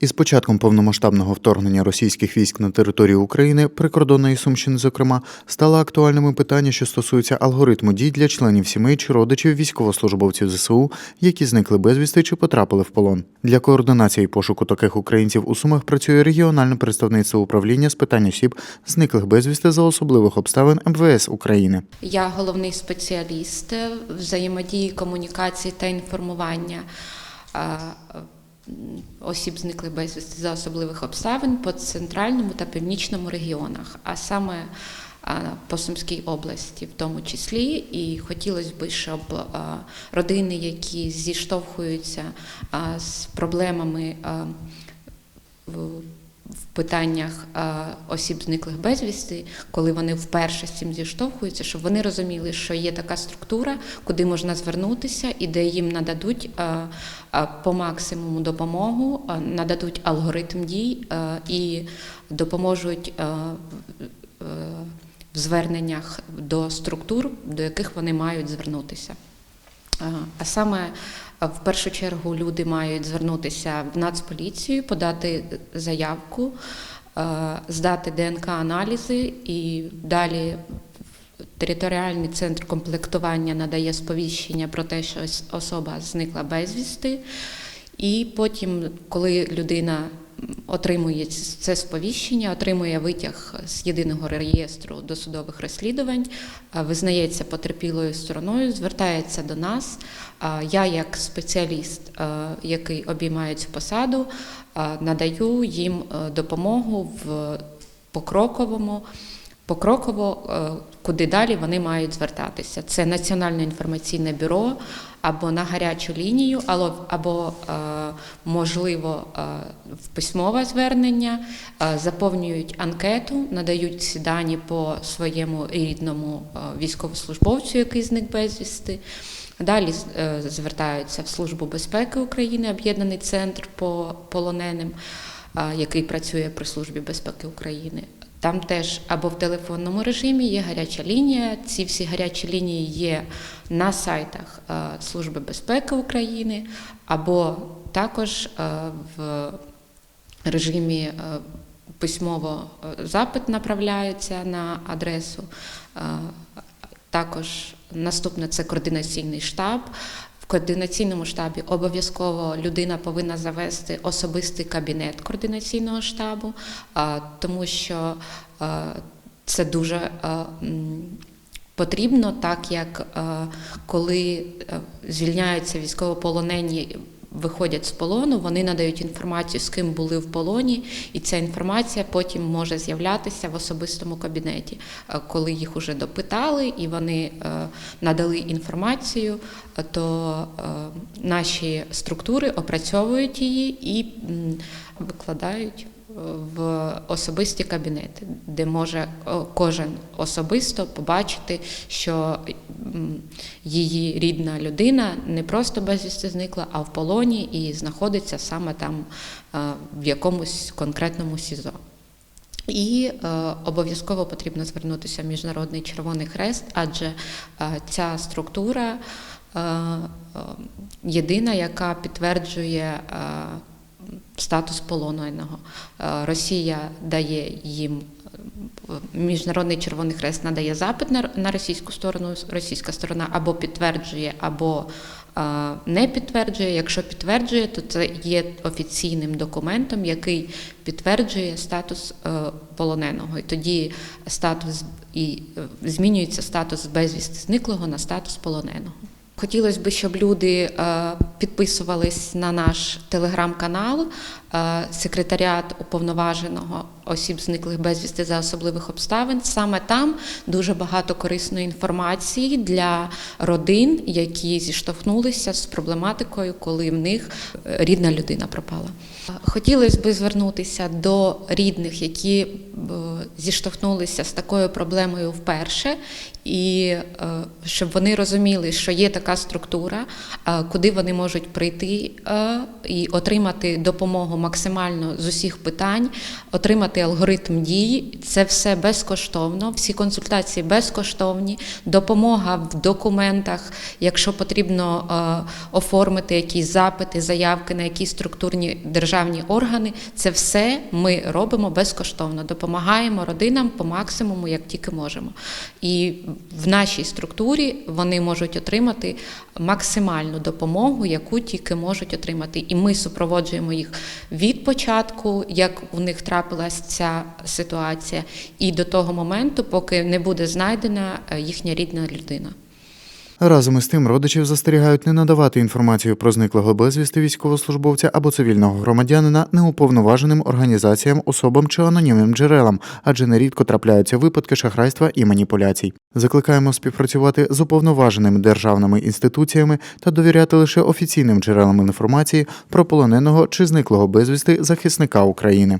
Із початком повномасштабного вторгнення російських військ на територію України, прикордонної Сумщини, зокрема, стало актуальними питання, що стосуються алгоритму дій для членів сімей чи родичів військовослужбовців ЗСУ, які зникли безвісти чи потрапили в полон. Для координації пошуку таких українців у Сумах працює регіональне представництво управління з питань осіб, зниклих безвісти за особливих обставин МВС України. Я головний спеціаліст взаємодії, комунікації та інформування осіб зникли безвісти за особливих обставин по центральному та північному регіонах, а саме по Сумській області, в тому числі. І хотілося б, щоб родини, які зіштовхуються з проблемами в- питаннях е, осіб зниклих безвісти, коли вони вперше з цим зіштовхуються, щоб вони розуміли, що є така структура, куди можна звернутися, і де їм нададуть е, е, по максимуму допомогу, нададуть алгоритм дій і допоможуть в- зверненнях до структур, до яких вони мають звернутися. А саме в першу чергу люди мають звернутися в Нацполіцію, подати заявку, е, здати ДНК-аналізи і далі територіальний центр комплектування надає сповіщення про те, що особа зникла безвісти. І потім, коли людина отримує це сповіщення, отримує витяг з єдиного реєстру досудових розслідувань, визнається потерпілою стороною, звертається до нас. Я, як спеціаліст, який обіймає цю посаду, надаю їм е, допомогу в покроковому. Покроково, е, куди далі вони мають звертатися. Це Національне інформаційне бюро або на гарячу лінію, або, е, можливо е, в письмове звернення, заповнюють анкету, надають ці дані по своєму рідному військовослужбовцю, який зник безвісти. Далі звертаються в Службу безпеки України, об'єднаний центр по полоненим, який працює при Службі безпеки України. Там теж або в телефонному режимі є гаряча лінія. Ці всі гарячі лінії є на сайтах е, Служби безпеки України, або також е, в режимі е, письмово запит направляється на адресу. Також наступне це координаційний штаб. Координаційному штабі обов'язково людина повинна завести особистий кабінет координаційного штабу, тому що це дуже потрібно, так як коли е, звільняються військовополонені. Виходять з полону, вони надають інформацію, з ким були в полоні, і ця інформація потім може з'являтися в особистому кабінеті, Е, коли їх уже допитали і вони е, надали інформацію, е, то наші структури опрацьовують її і викладають в особисті кабінети, де може кожен особисто побачити, що її рідна людина не просто безвісти зникла, а в полоні і знаходиться саме там в якомусь конкретному СІЗО. І е, обов'язково потрібно звернутися в Міжнародний Червоний Хрест, адже е, ця структура е, е, єдина, яка підтверджує е, статус полоненого. Е, Росія дає їм. Міжнародний Червоний Хрест надає запит на, російську сторону, російська сторона або підтверджує, або е, не підтверджує. Якщо підтверджує, то це є офіційним документом, який підтверджує статус е, полоненого. І тоді статус і е, змінюється статус безвісти зниклого на статус полоненого. Хотілося б, щоб люди підписувались на наш телеграм-канал, е, секретаріат уповноваженого осіб зниклих безвісти за особливих обставин. Саме там дуже багато корисної інформації для родин, які зіштовхнулися з проблематикою, коли в них е, рідна людина пропала. Хотілося б звернутися до рідних, які е, зіштовхнулися з такою проблемою вперше, і щоб вони розуміли, що є така структура, куди вони можуть прийти е, і отримати допомогу максимально з усіх питань, отримати алгоритм дій. Це все безкоштовно, всі консультації безкоштовні, допомога в документах, якщо потрібно е, оформити якісь запити, заявки на якісь структурні державні органи. Це все ми робимо безкоштовно, допомагаємо родинам по максимуму, як тільки можемо. І в нашій структурі вони можуть отримати максимальну допомогу, яку тільки можуть отримати. І ми супроводжуємо їх від початку, як у них трапилася ця ситуація, і до того моменту, поки не буде знайдена е, їхня рідна людина. Разом із тим родичів застерігають не надавати інформацію про зниклого безвісти військовослужбовця або цивільного громадянина неуповноваженим організаціям, особам чи анонімним джерелам, адже нерідко трапляються випадки шахрайства і маніпуляцій. Закликаємо співпрацювати з уповноваженими державними інституціями та довіряти лише офіційним джерелам інформації про полоненого чи зниклого безвісти захисника України.